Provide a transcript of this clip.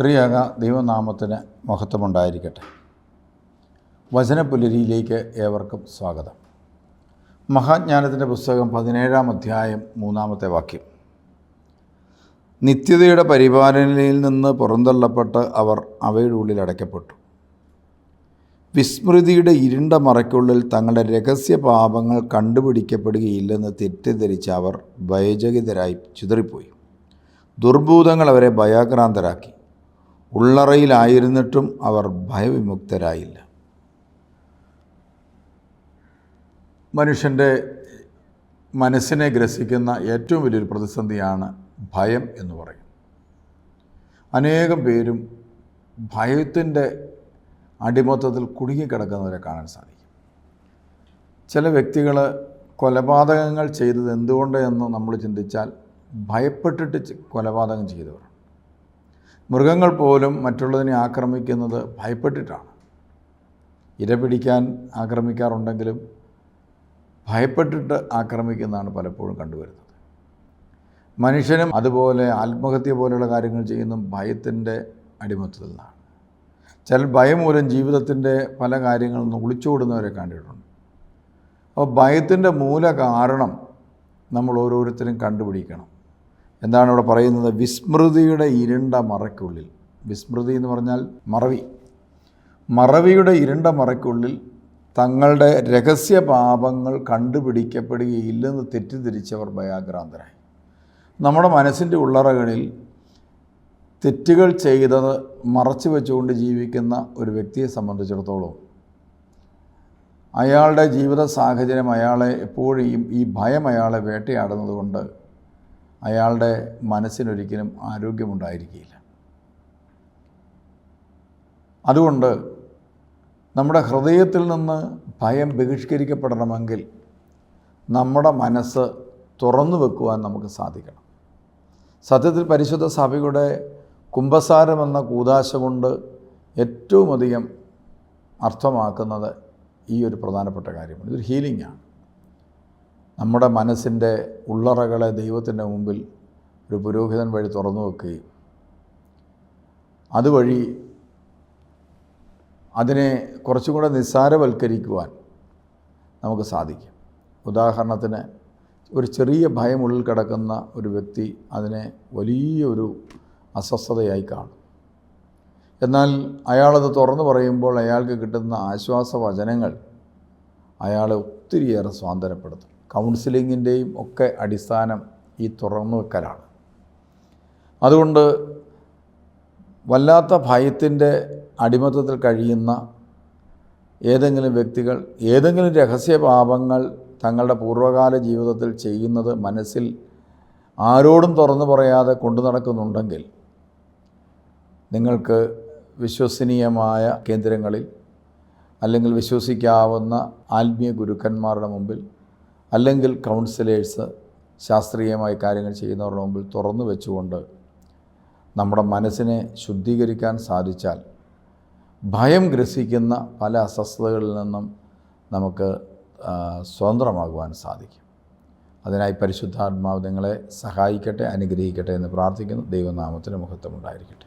ത്രിയേക ദൈവനാമത്തിന് മഹത്വമുണ്ടായിരിക്കട്ടെ. വചനപുലരിയിലേക്ക് ഏവർക്കും സ്വാഗതം. മഹാജ്ഞാനത്തിന്റെ പുസ്തകം പതിനേഴാം അധ്യായം മൂന്നാമത്തെ വാക്യം. നിത്യതയുടെ പരിപാലനയിൽ നിന്ന് പുറന്തള്ളപ്പെട്ട് അവർ അവയുടെ ഉള്ളിൽ അടയ്ക്കപ്പെട്ടു. വിസ്മൃതിയുടെ ഇരുണ്ട മറയ്ക്കുള്ളിൽ തങ്ങളുടെ രഹസ്യ പാപങ്ങൾ കണ്ടുപിടിക്കപ്പെടുകയില്ലെന്ന് തെറ്റിദ്ധരിച്ച അവർ ഭയചകിതരായി ചിതറിപ്പോയി. ദുർഭൂതങ്ങൾ അവരെ ഭയാക്രാന്തരാക്കി. ഉള്ളറയിലായിരുന്നിട്ടും അവർ ഭയവിമുക്തരായില്ല. മനുഷ്യന്റെ മനസ്സിനെ ഗ്രസിക്കുന്ന ഏറ്റവും വലിയൊരു പ്രതിസന്ധിയാണ് ഭയം എന്ന് പറയും അനേകം പേരും ഭയത്തിന്റെ അടിമത്തത്തിൽ കുടുങ്ങിക്കിടക്കുന്നവരെ കാണാൻ സാധിക്കും. ചില വ്യക്തികൾ കൊലപാതകങ്ങൾ ചെയ്തത് എന്തുകൊണ്ട് എന്ന് നമ്മൾ ചിന്തിച്ചാൽ ഭയപ്പെട്ടിട്ട് കൊലപാതകം ചെയ്തവർ. മൃഗങ്ങൾ പോലും മറ്റുള്ളതിനെ ആക്രമിക്കുന്നത് ഭയപ്പെട്ടിട്ടാണ്. ഇര പിടിക്കാൻ ആക്രമിക്കാറുണ്ടെങ്കിലും ഭയപ്പെട്ടിട്ട് ആക്രമിക്കുന്നതാണ് പലപ്പോഴും കണ്ടുവരുന്നത്. മനുഷ്യനും അതുപോലെ ആത്മഹത്യ പോലെയുള്ള കാര്യങ്ങൾ ചെയ്യുന്ന ഭയത്തിന്റെ അടിമത്തത്തിൽ നിന്നാണ് ചില ഭയം മൂലം ജീവിതത്തിന്റെ പല കാര്യങ്ങളിൽ നിന്ന് കണ്ടിട്ടുണ്ട്. അപ്പോൾ ഭയത്തിന്റെ മൂല കാരണം നമ്മൾ ഓരോരുത്തരും കണ്ടുപിടിക്കണം. എന്താണ് ഇവിടെ പറയുന്നത്? വിസ്മൃതിയുടെ ഇരുണ്ട മറയ്ക്കുള്ളിൽ. വിസ്മൃതി എന്ന് പറഞ്ഞാൽ മറവി. മറവിയുടെ ഇരുണ്ട മറയ്ക്കുള്ളിൽ തങ്ങളുടെ രഹസ്യ പാപങ്ങൾ കണ്ടുപിടിക്കപ്പെടുകയില്ലെന്ന് തെറ്റിദ്ധരിച്ചവർ ഭയാഗ്രാന്തരായി. നമ്മുടെ മനസ്സിന്റെ ഉള്ളറകളിൽ തെറ്റുകൾ ചെയ്തത് മറച്ചു വെച്ചുകൊണ്ട് ജീവിക്കുന്ന ഒരു വ്യക്തിയെ സംബന്ധിച്ചിടത്തോളം അയാളുടെ ജീവിത സാഹചര്യം അയാളെ എപ്പോഴും ഈ ഭയം അയാളെ വേട്ടയാടുന്നത് കൊണ്ട് അയാളുടെ മനസ്സിനൊരിക്കലും ആരോഗ്യമുണ്ടായിരിക്കില്ല അതുകൊണ്ട് നമ്മുടെ ഹൃദയത്തിൽ നിന്ന് ഭയം ബഹിഷ്കരിക്കപ്പെടണമെങ്കിൽ നമ്മുടെ മനസ്സ് തുറന്നു വെക്കുവാൻ നമുക്ക് സാധിക്കണം. സത്യത്തിൽ പരിശുദ്ധ സഭയുടെ കുംഭസാരം എന്ന കൂതാശ കൊണ്ട് ഏറ്റവും അധികം അർത്ഥമാക്കുന്നത് ഈ ഒരു പ്രധാനപ്പെട്ട കാര്യമാണ്. ഇതൊരു ഹീലിംഗാണ് നമ്മുടെ മനസ്സിന്റെ ഉള്ളറകളെ ദൈവത്തിന്റെ മുമ്പിൽ ഒരു പുരോഹിതൻ വഴി തുറന്നു വെക്കുകയും അതുവഴി അതിനെ കുറച്ചും കൂടെ നിസ്സാരവൽക്കരിക്കുവാൻ നമുക്ക് സാധിക്കും. ഉദാഹരണത്തിന് ഒരു ചെറിയ ഭയം ഉള്ളിൽ കിടക്കുന്ന ഒരു വ്യക്തി അതിനെ വലിയൊരു അസ്വസ്ഥതയായി കാണും. എന്നാൽ അയാളത് തുറന്നു പറയുമ്പോൾ അയാൾക്ക് കിട്ടുന്ന ആശ്വാസ വചനങ്ങൾ അയാളെ ഒത്തിരിയേറെ സ്വാതന്ത്ര്യപ്പെടുത്തും കൗൺസിലിങ്ങിന്റെയും ഒക്കെ അടിസ്ഥാനം ഈ തുറന്നു വെക്കലാണ് അതുകൊണ്ട് വല്ലാത്ത ഭയത്തിന്റെ അടിമത്തത്തിൽ കഴിയുന്ന ഏതെങ്കിലും വ്യക്തികൾ ഏതെങ്കിലും രഹസ്യ പാപങ്ങൾ തങ്ങളുടെ പൂർവകാല ജീവിതത്തിൽ ചെയ്യുന്നത് മനസ്സിൽ ആരോടും തുറന്നു പറയാതെ കൊണ്ടു നടക്കുന്നുണ്ടെങ്കിൽ നിങ്ങൾക്ക് വിശ്വസനീയമായ കേന്ദ്രങ്ങളിൽ അല്ലെങ്കിൽ വിശ്വസിക്കാവുന്ന ആത്മീയ ഗുരുക്കന്മാരുടെ മുമ്പിൽ അല്ലെങ്കിൽ കൗൺസിലേഴ്സ് ശാസ്ത്രീയമായി കാര്യങ്ങൾ ചെയ്യുന്നവരുടെ മുമ്പിൽ തുറന്നു വെച്ചുകൊണ്ട് നമ്മുടെ മനസ്സിനെ ശുദ്ധീകരിക്കാൻ സാധിച്ചാൽ ഭയം ഗ്രസിക്കുന്ന പല അസ്വസ്ഥതകളിൽ നിന്നും നമുക്ക് സ്വതന്ത്രമാകുവാൻ സാധിക്കും. അതിനായി പരിശുദ്ധാത്മാവ് നിങ്ങളെ സഹായിക്കട്ടെ അനുഗ്രഹിക്കട്ടെ എന്ന് പ്രാർത്ഥിക്കുന്നു. ദൈവനാമത്തിന് മഹത്വമുണ്ടായിരിക്കട്ടെ.